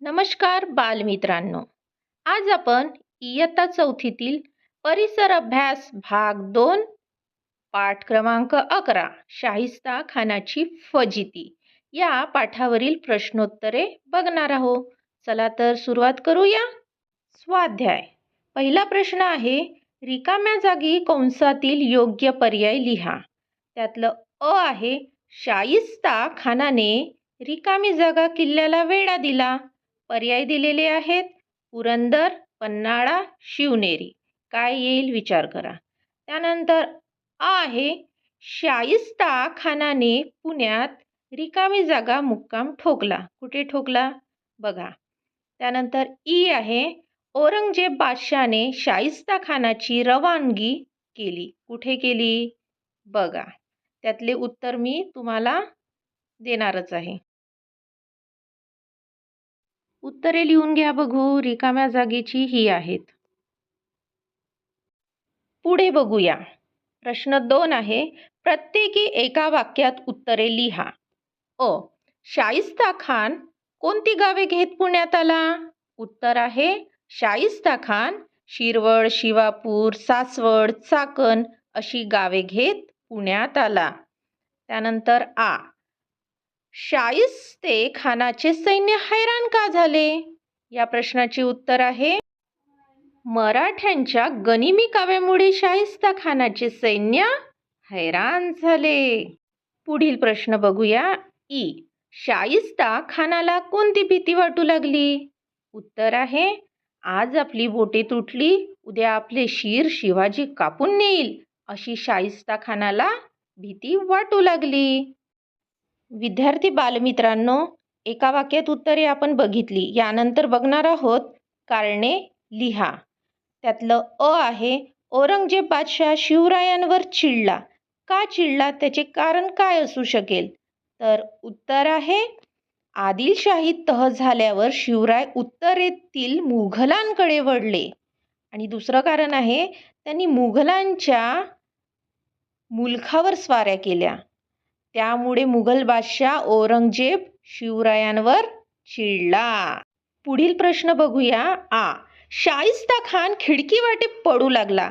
नमस्कार बालमित्रांनो. आज आपण इयत्ता चौथीतील परिसर अभ्यास भाग दोन पाठ क्रमांक अकरा शाहिस्ता खानाची फजिती या पाठावरील प्रश्नोत्तरे बघणार आहोत. चला तर सुरुवात करूया. स्वाध्याय. पहिला प्रश्न आहे रिकाम्या जागी कंसातील योग्य पर्याय लिहा. त्यातलं अ आहे शाहिस्ता खानाने रिकामी जागा किल्ल्याला वेढा दिला. पर्याय दिलेले आहेत. पुरंदर पन्हाळा शिवनेरी. काय येईल विचार करा. त्यानंतर आ आहे शाईस्ता खानाने पुण्यात रिकामी जागा मुक्काम ठोकला. कुठे ठोकला? बघा. त्यानंतर ई आहे औरंगजेब बादशाने शाहिस्ता खानाची रवानगी केली. कुठे केली? बघा. त्यातले उत्तर मी तुम्हाला देणारच आहे. उत्तरे लिहून घ्या बघू रिकाम्या जागेची ही आहेत. पुढे बघूया. प्रश्न दोन आहे प्रत्येकी एका वाक्यात उत्तरे लिहा. अ. शाइस्ता खान कोणती गावे घेत पुण्यात आला? उत्तर आहे शाइस्ता खान शिरवळ शिवापूर सासवड चाकण अशी गावे घेत पुण्यात आला. त्यानंतर आ. शाहिस्ते खानाचे सैन्य हैराण का झाले? या प्रश्नाचे उत्तर आहे मराठ्यांच्या गनिमी काव्यामुळे शाहिस्ता खानाचे सैन्य हैराण झाले. पुढील प्रश्न बघूया. ई. शाहिस्ता खानाला कोणती भीती वाटू लागली? उत्तर आहे आज आपली बोटे तुटली उद्या आपले शिर शिवाजी कापून नेईल अशी शाहिस्ता खानाला भीती वाटू लागली. विद्यार्थी बालमित्रांनो एका वाक्यात उत्तरे आपण बघितली. यानंतर बघणार आहोत कारणे लिहा. त्यातलं अ आहे औरंगजेब बादशाह शिवरायांवर चिडला. का चिडला? त्याचे कारण काय असू शकेल? तर उत्तर आहे आदिलशाही तह झाल्यावर शिवराय उत्तरेतील मुघलांकडे वळले. आणि दुसरं कारण आहे त्यांनी मुघलांच्या मुलखावर स्वाऱ्या केल्या. त्यामुळे मुघल बादशाह औरंगजेब शिवरायांवर चिडला. पुढील प्रश्न बघूया. आ. शाहिस्ता खान खिडकी वाटे पडू लागला.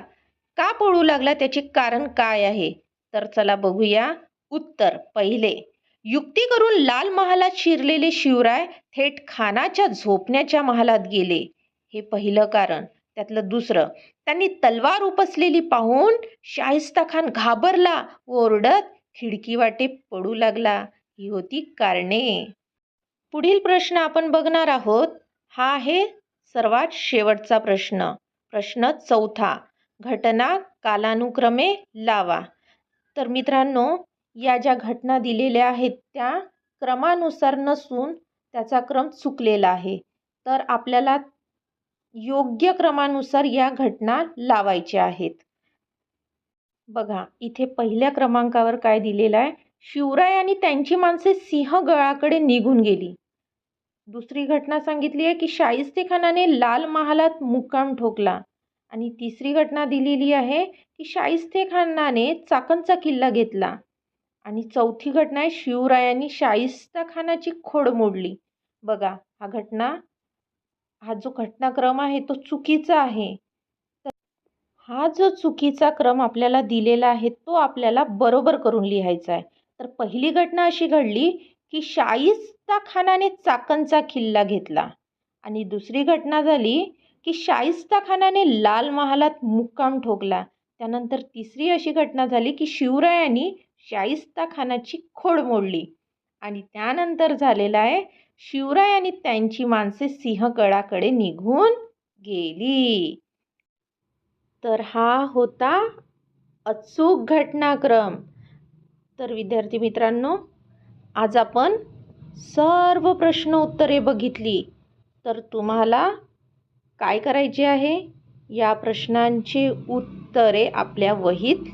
का पडू लागला? त्याचे कारण काय आहे? तर चला बघूया. उत्तर. पहिले. युक्ती करून लाल महालात शिरलेले शिवराय थेट खानाच्या झोपण्याच्या महालात गेले. हे पहिलं कारण. त्यातलं दुसरं. त्यांनी तलवार उपसलेली पाहून शाहिस्ता खान घाबरला ओरडत खिडकी वाटे पडू लागला. ही होती कारणे. पुढील प्रश्न आपण बघणार आहोत. हा आहे सर्वात शेवटचा प्रश्न. प्रश्न चौथा. घटना कालानुक्रमे लावा. तर मित्रांनो या ज्या घटना दिलेल्या आहेत त्या क्रमानुसार नसून त्याचा क्रम चुकलेला आहे. तर आपल्याला योग्य क्रमानुसार या घटना लावायच्या आहेत. बघा इथे पहिल्या क्रमांकावर काय दिलेलं आहे? शिवराय आणि त्यांची माणसे सिंहगळाकडे निघून गेली. दुसरी घटना सांगितली आहे की शाहिस्ते खानाने लाल महालात मुक्काम ठोकला. आणि तिसरी घटना दिलेली आहे की शाहिस्ते खानाने चाकणचा किल्ला घेतला. आणि चौथी घटना आहे शिवरायांनी शाहिस्ता खानाची खोड मोडली. बघा हा घटना हा जो घटनाक्रम आहे तो चुकीचा आहे. हा जो चुकीचा क्रम आपल्याला दिलेला आहे तो आपल्याला बरोबर करून लिहायचा आहे. तर पहिली घटना अशी घडली की शाईस्ता खानाने चाकणचा किल्ला घेतला आणि दुसरी घटना झाली की शाईस्ता खानाने लाल महालात मुक्काम ठोकला. त्यानंतर तिसरी अशी घटना झाली की शिवरायांनी शाईस्ता खानाची खोड मोडली आणि त्यानंतर झालेला आहे शिवराय आणि त्यांची माणसे सिंहगडाकडे निघून गेली. तर हा होता अचूक घटनाक्रम. तर विद्यार्थी मित्रांनो आज आपण सर्व प्रश्न उत्तरे बघितली. तर तुम्हाला काय करायचे आहे? या प्रश्नांची उत्तरे आपल्या वहीत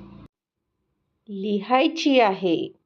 लिहायची आहे.